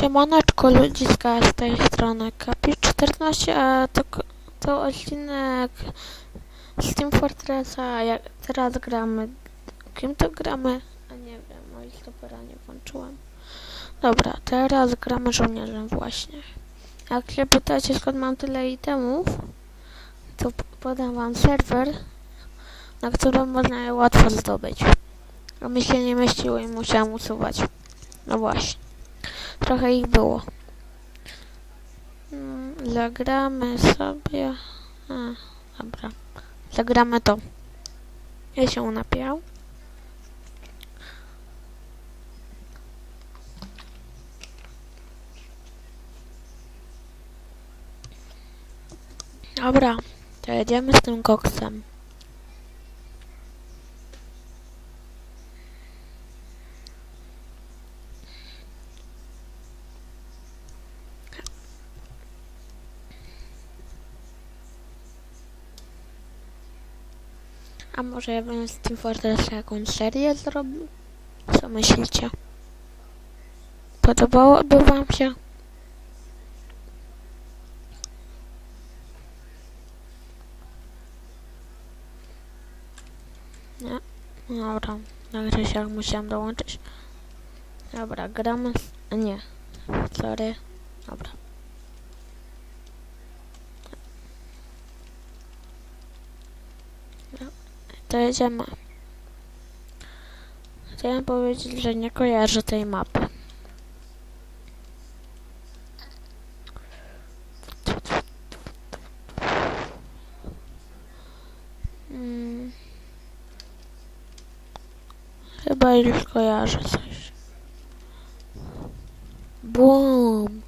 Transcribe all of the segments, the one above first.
Siemaneczko ludziska z tej strony Kapi14, a to, to odcinek z Team Fortressa, jak teraz gramy, kim to gramy? A nie wiem, moi stopera nie włączyłem. Dobra, teraz gramy żołnierzem właśnie. Jak się pytacie skąd mam tyle itemów, to podam wam serwer, na którym można je łatwo zdobyć. A mi się nie mieściło i musiałam usuwać. No właśnie. Trochę ich było. Mm, Zagramy sobie. A, dobra. Zagramy to. Ja się napiał. Dobra, to jedziemy z tym koksem. A może ja bym z Team Fortress jakąś serię zrobił? Co myślicie? Podobałoby wam się? Nie? Dobra, na się musiałam dołączyć. Dobra, gramy. Nie, sorry. Dobra. To jedziemy. Chciałem powiedzieć, że nie kojarzę tej mapy. Mm. Chyba już kojarzę coś. Bum.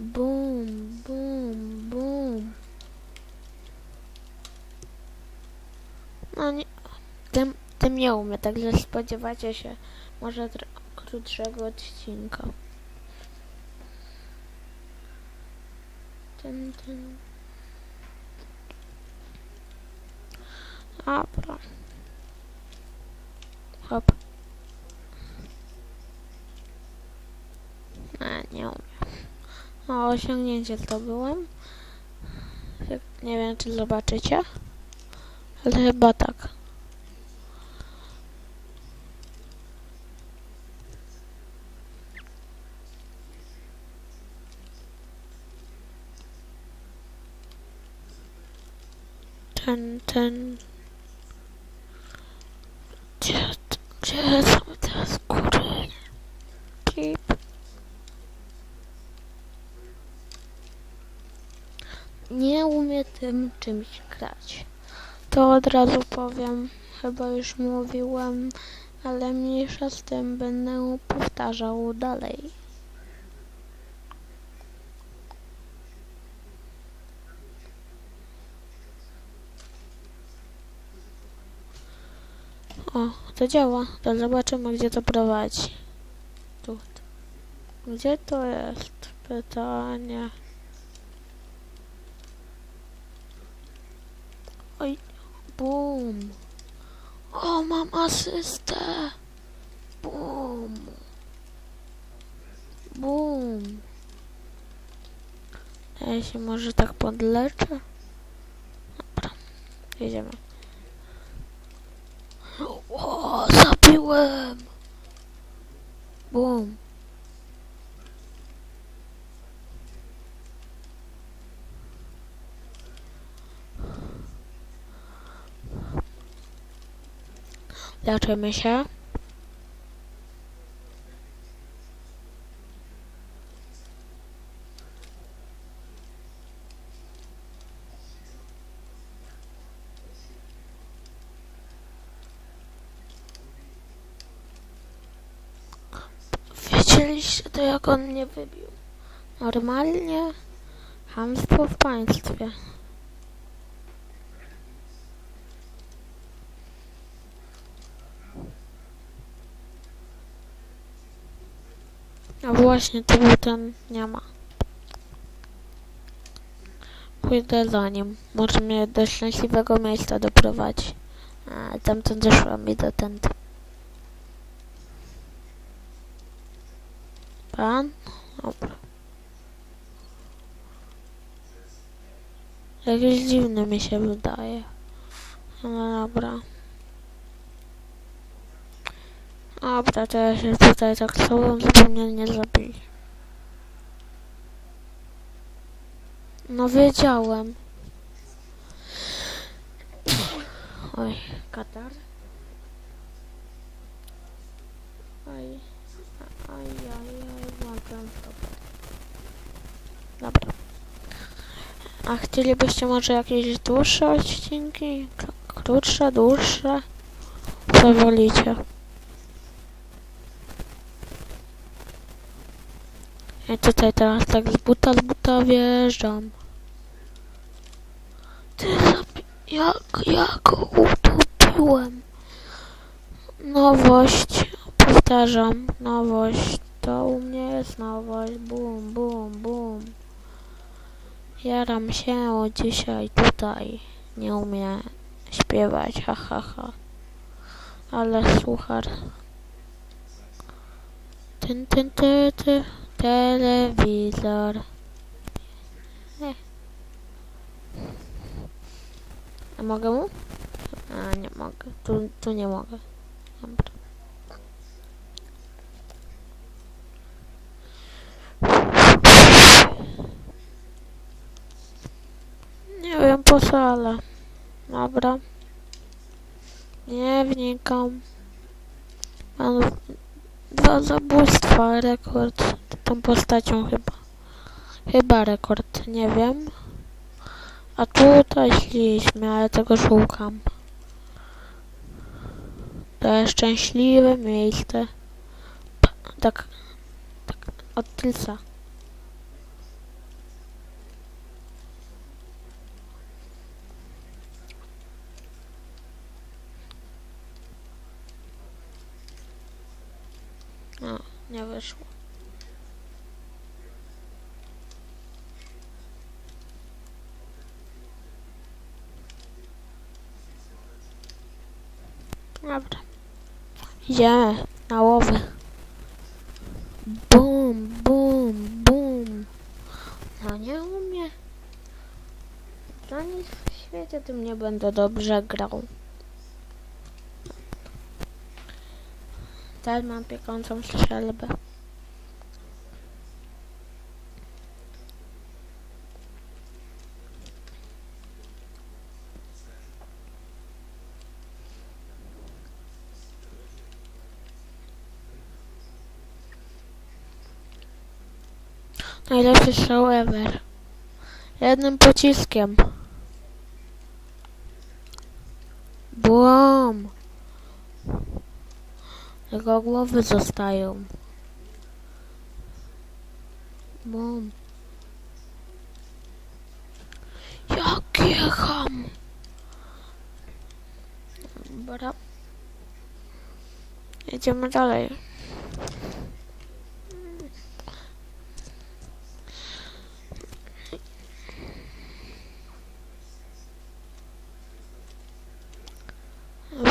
Bum, bum, bum. No nie, tym, tym nie umiem, także spodziewacie się może krótszego odcinka. Ten, ten. Dobra. Hop. A, nie umiem. O, osiągnięcie zdobyłem. Nie wiem, czy zobaczycie. Ale chyba tak. Ten, ten. Gdzie, gdzie są te skóry? Pip. Nie umie tym czymś grać. To od razu powiem, chyba już mówiłem, ale mniejsza z tym będę powtarzał dalej. O, to działa. To zobaczymy, gdzie to prowadzi. Tu. Gdzie to jest? Pytanie. Oj, bum. O, mam asystę. Bum. Bum. Ja się może tak podleczę. Dobra, jedziemy. O, zabiłem. Bum. Leczymy się. Wiedzieliście to jak on mnie wybił. Normalnie hamstwo w państwie. A właśnie, to był ten, nie ma. Pójdę za nim. Może mnie do szczęśliwego miejsca doprowadzi. A, tamtąd doszła mi do tędy. Pan? Dobra. Jakieś dziwne mi się wydaje. No dobra. Dobra, to ja się tutaj tak sobą zupełnie nie zabili. No wiedziałem. Oj, katar. Oj. Aj, aj, mogę to. Dobra. A chcielibyście może jakieś dłuższe odcinki? Krótsze, dłuższe? Co wolicie? Ja tutaj teraz tak z buta, z buta wjeżdżam. Ty jak, jak go utopiłem? Nowość, powtarzam, nowość. To u mnie jest nowość. Bum, bum, bum. Jaram się dzisiaj tutaj. Nie umiem śpiewać, ha, ha, ha. Ale słuchar. Tyn, tyn, ty, ty. Telewizor. Eh. A mogę mu? A, nie mogę. Tu, tu nie mogę. Dobra. Wiem po ale... Dobra. Nie wnikam. Mam dwa zabójstwa, rekord. Tą postacią chyba. Chyba rekord, nie wiem. A tutaj szliśmy, ale tego szukam. To jest szczęśliwe miejsce. Tak, tak, od tylca. O, nie wyszło. Dobra. Idziemy na łowy. Bum, bum, bum. No nie umie. Za nic w świecie tym nie będę dobrze grał. Teraz mam piekącą strzelbę. Najlepszy show ever. Jednym pociskiem. Błom. Jego głowy zostają. Bum. Jak jecham. Dobra. Jedziemy dalej.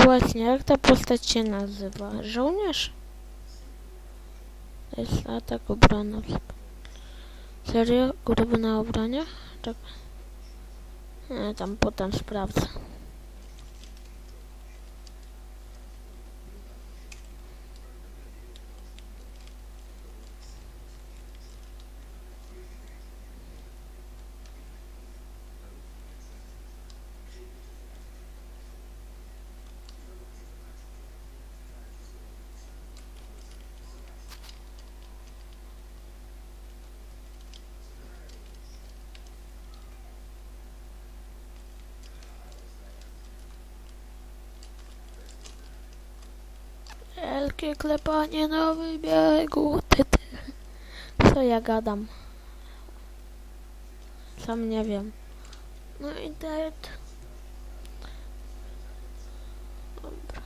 Właśnie, jak ta postać się nazywa? Żołnierz? To jest atak obrona. Serio? Gruby na obronie? Tak. Nie, tam potem sprawdzę. Wielkie klepanie na wybiegu. Ty, ty. Co ja gadam? Sam nie wiem. No i internet. Dobra.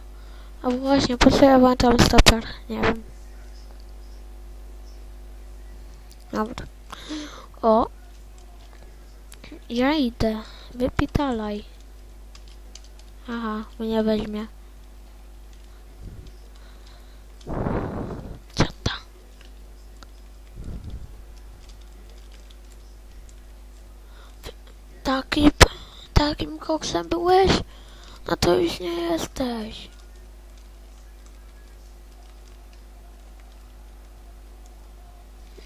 A właśnie, po co ja włączam stoper? Nie wiem. Dobra. O. Ja idę. Wypitalaj. Aha, mnie weźmie. Takim, takim koksem byłeś? No to już nie jesteś.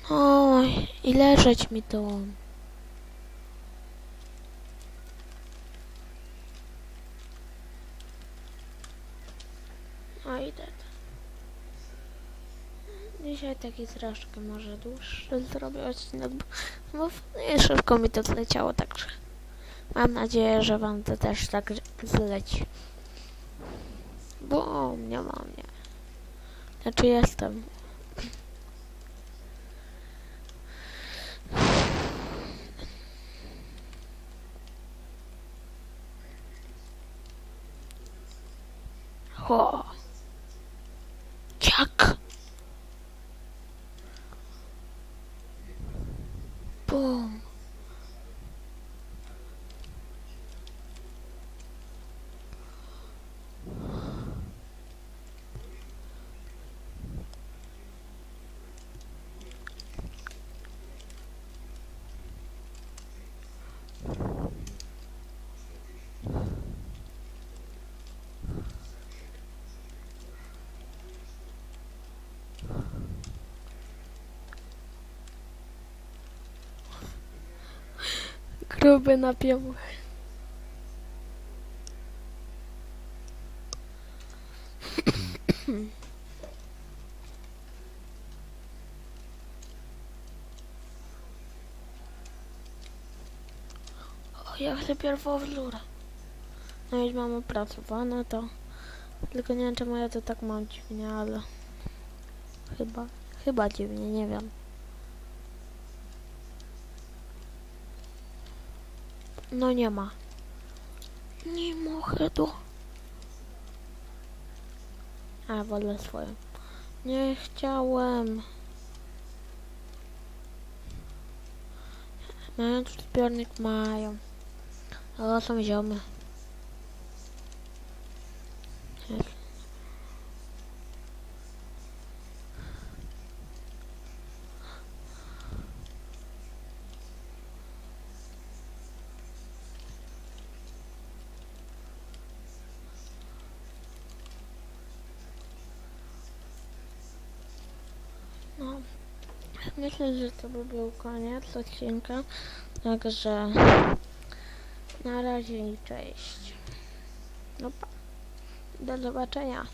Oj, i leżeć mi tu. No idę. Dzisiaj taki troszkę może dłuższy zrobię odcinek, bo, szybko mi to zleciało, także mam nadzieję, że wam to też tak zleci. Bo nie ma mnie. Znaczy jestem. Ho. Jak? Bum. Gruby napięł. O, ja chcę pierwowzór. No już mam opracowane to. Tylko nie wiem czemu ja to tak mam dziwnie, ale... Chyba, chyba dziwnie, nie wiem. No nie ma. Nie mogę do... A, wolę swoją. Nie chciałem. Mają tu zbiornik, mają. Ale są ziomy. Jest. No, myślę, że to by był koniec odcinka. Także na razie i cześć. No pa. Do zobaczenia.